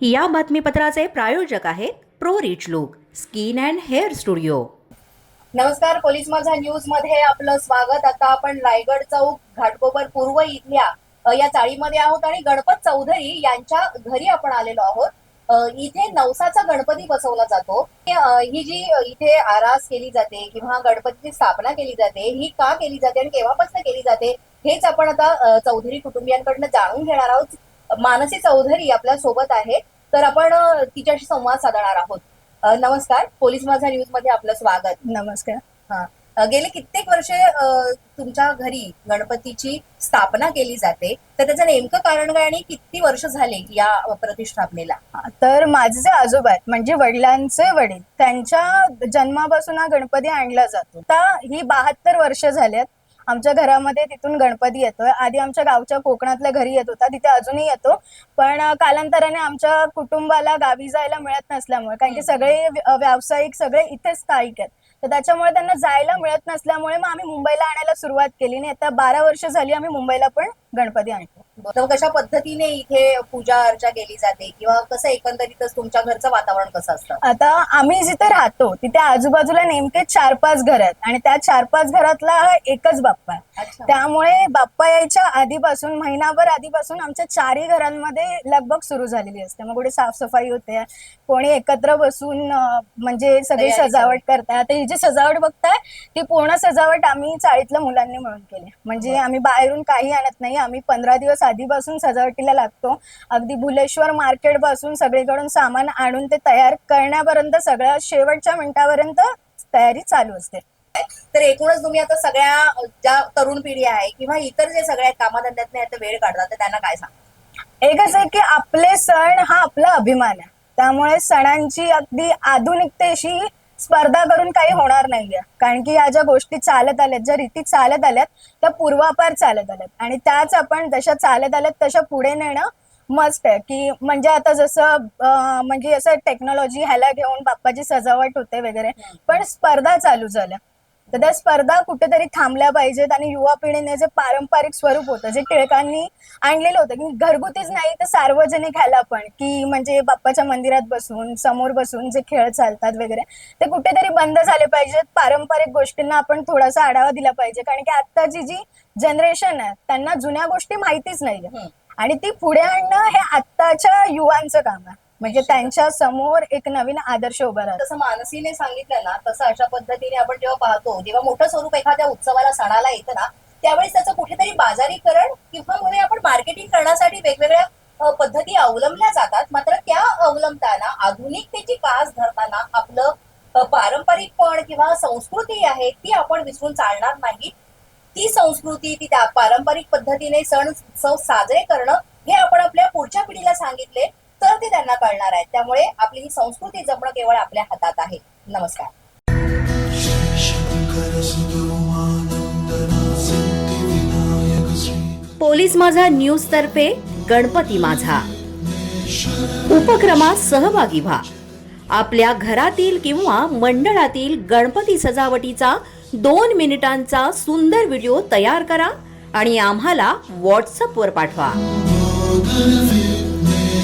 या बातमीपत्राचे प्रायोजक आहेत pro rich look skin and hair studio. नमस्कार पोलीस माझा न्यूजमध्ये आपलं स्वागत. आता आपण रायगड चौक घाटकोपर पूर्व इथल्या अ, या चाळीमध्ये आहोत आणि गणपत चौधरी यांच्या घरी आपण आलेलो आहोत. अ, इथे नवसाचा गणपती बसवला जातो. अ, ही जी इथे आरास केली जाते किंवा गणपतीची स्थापना केली जाते ही का केली जाते आणि केव्हापासून केली जाते हेच आपण आता अ, चौधरी कुटुंबियांकडनं जाणून घेणार आहोत. मानसी चौधरी आपल्यासोबत आहे तर आपण तिच्याशी संवाद साधणार आहोत. नमस्कार. पोलीस माझा न्यूजमध्ये आपलं स्वागत. नमस्कार. हा. गेले कित्येक वर्षे तुमच्या घरी गणपतीची स्थापना केली जाते. तर त्याचं नेमकं कारण काय आणि किती वर्ष झाले या प्रतिष्ठापनेला? तर माझे जे आजोबा आहेत म्हणजे वडिलांचे वडील त्यांच्या जन्मापासून हा गणपती आणला जातो. आता ही बहात्तर वर्ष झाल्यात आमच्या घरामध्ये तिथून गणपती येतोय. आधी आमच्या गावच्या कोकणातल्या घरी येत होता तिथे अजूनही येतो. पण कालांतराने आमच्या कुटुंबाला गावी जायला मिळत नसल्यामुळे कारण की सगळे व्य- व्यावसायिक सगळे इथेच स्थायिक आहेत. तर त्याच्यामुळे त्यांना जायला मिळत नसल्यामुळे मग आम्ही मुंबईला आणायला सुरुवात केली. आणि आता बारा वर्ष झाली आम्ही मुंबईला पण गणपती आणतो. तर कशा पद्धतीने इथे पूजा अर्चा केली जाते? किंवा कसं एकंदरीतच तुमच्या घरचं वातावरण कसं असतं? आता आम्ही जिथे राहतो तिथे आजूबाजूला नेमके चार पाच घर आहेत. आणि त्या चार पाच घरातला हा एकच बाप्पा आहे. अच्छा. त्यामुळे बाप्पा यायच्या आधीपासून महिनाभर आधीपासून आमच्या चारही घरांमध्ये लगबग सुरू झालेली असते. मग कुठे साफसफाई होते. कोणी एकत्र बसून अं, म्हणजे सगळी तयारी सजावट करताय आता ही जी सजावट बघताय ती पूर्ण सजावट आम्ही चाळीतल्या मुलांनी मिळून केली. म्हणजे आम्ही बाहेरून काही आणत नाही. आम्ही पंधरा दिवस आधीपासून सजावटीला लागतो. अगदी भुलेश्वर मार्केटपासून सगळीकडून सामान आणून ते तयार करण्यापर्यंत सगळ्या शेवटच्या मिनिटापर्यंत तयारी चालू असते. तर एकूणच तुम्ही आता सगळ्या ज्या तरुण पिढी आहे किंवा इतर जे सगळ्या कामाधंद्यात आता वेळ काढतात त्यांना काय सांगा एकच आहे की आपले सण हा आपला अभिमान आहे. त्यामुळे सणांची अगदी आधुनिकतेशी स्पर्धा करून काही होणार नाहीये. कारण की या ज्या गोष्टी चालत आल्यात ज्या रीती चालत आल्यात त्या पूर्वापार चालत आल्यात. आणि त्याच आपण जशा चालत आल्यात तशा पुढे नेणं मस्त आहे. की म्हणजे आता जसं म्हणजे असं टेक्नॉलॉजी ह्याला घेऊन बाप्पाची सजावट होते वगैरे. पण स्पर्धा चालू झाल्या. तर त्या स्पर्धा कुठेतरी थांबल्या पाहिजेत आणि युवा पिढीने जे पारंपरिक स्वरूप होतं जे टिळकांनी आणलेलं होतं की घरगुतीच नाही तर सार्वजनिक ह्याला पण की म्हणजे बाप्पाच्या मंदिरात बसून समोर बसून जे खेळ चालतात वगैरे ते कुठेतरी बंद झाले पाहिजेत. पारंपरिक गोष्टींना आपण थोडासा आढावा दिला पाहिजे कारण की आत्ताची जी जनरेशन आहे त्यांना जुन्या गोष्टी माहितीच नाहीये. हम्म. आणि ती पुढे आणणं हे आत्ताच्या युवांचं काम आहे. म्हणजे त्यांच्यासमोर एक नवीन आदर्श उभा राहतो. जसं मानसीने सांगितलं ना तसं अशा पद्धतीने आपण जेव्हा पाहतो जेव्हा मोठं स्वरूप एखाद्या उत्सवाला सणाला येतं ना त्यावेळेस त्याचं कुठेतरी बाजारीकरण किंवा मध्ये आपण मार्केटिंग करण्यासाठी वेगवेगळ्या पद्धती अवलंबल्या जातात. मात्र त्या अवलंबताना आधुनिकतेची कास धरताना आपलं पारंपरिकपण किंवा संस्कृती आहे ती आपण विसरून चालणार नाही. ती संस्कृती ती त्या पारंपरिक पद्धतीने सण उत्सव साजरे करणं हे आपण आपल्या पुढच्या पिढीला सांगितले. तर ते त्यांना कळणार आहे. त्यामुळे आपली ही संस्कृती जपणं केवळ आपल्या हातात आहे. नमस्कार. पोलीस माझा न्यूज तर्फे गणपती माझा. उपक्रमात सहभागी व्हा. आपल्या घरातील किंवा मंडळातील गणपती सजावटीचा दोन मिनिटांचा सुंदर व्हिडिओ तयार करा आणि आम्हाला व्हॉट्सअपवर पाठवा.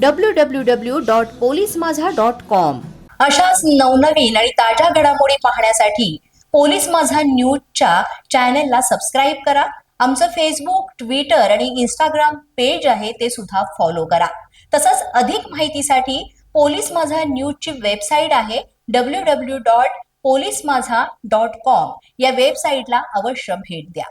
W W W dot police Majha dot com अशाच नवनवीन आणि ताज्या घडामोडी पाहण्यासाठी पोलीस माझा न्यूजच्या चॅनेलला सबस्क्राईब करा. आमचं फेसबुक ट्विटर आणि इंस्टाग्राम पेज आहे ते सुद्धा फॉलो करा. तसंच अधिक माहितीसाठी पोलीस माझा न्यूजची वेबसाईट आहे W W dot police Majha dot com या वेबसाईटला अवश्य भेट द्या.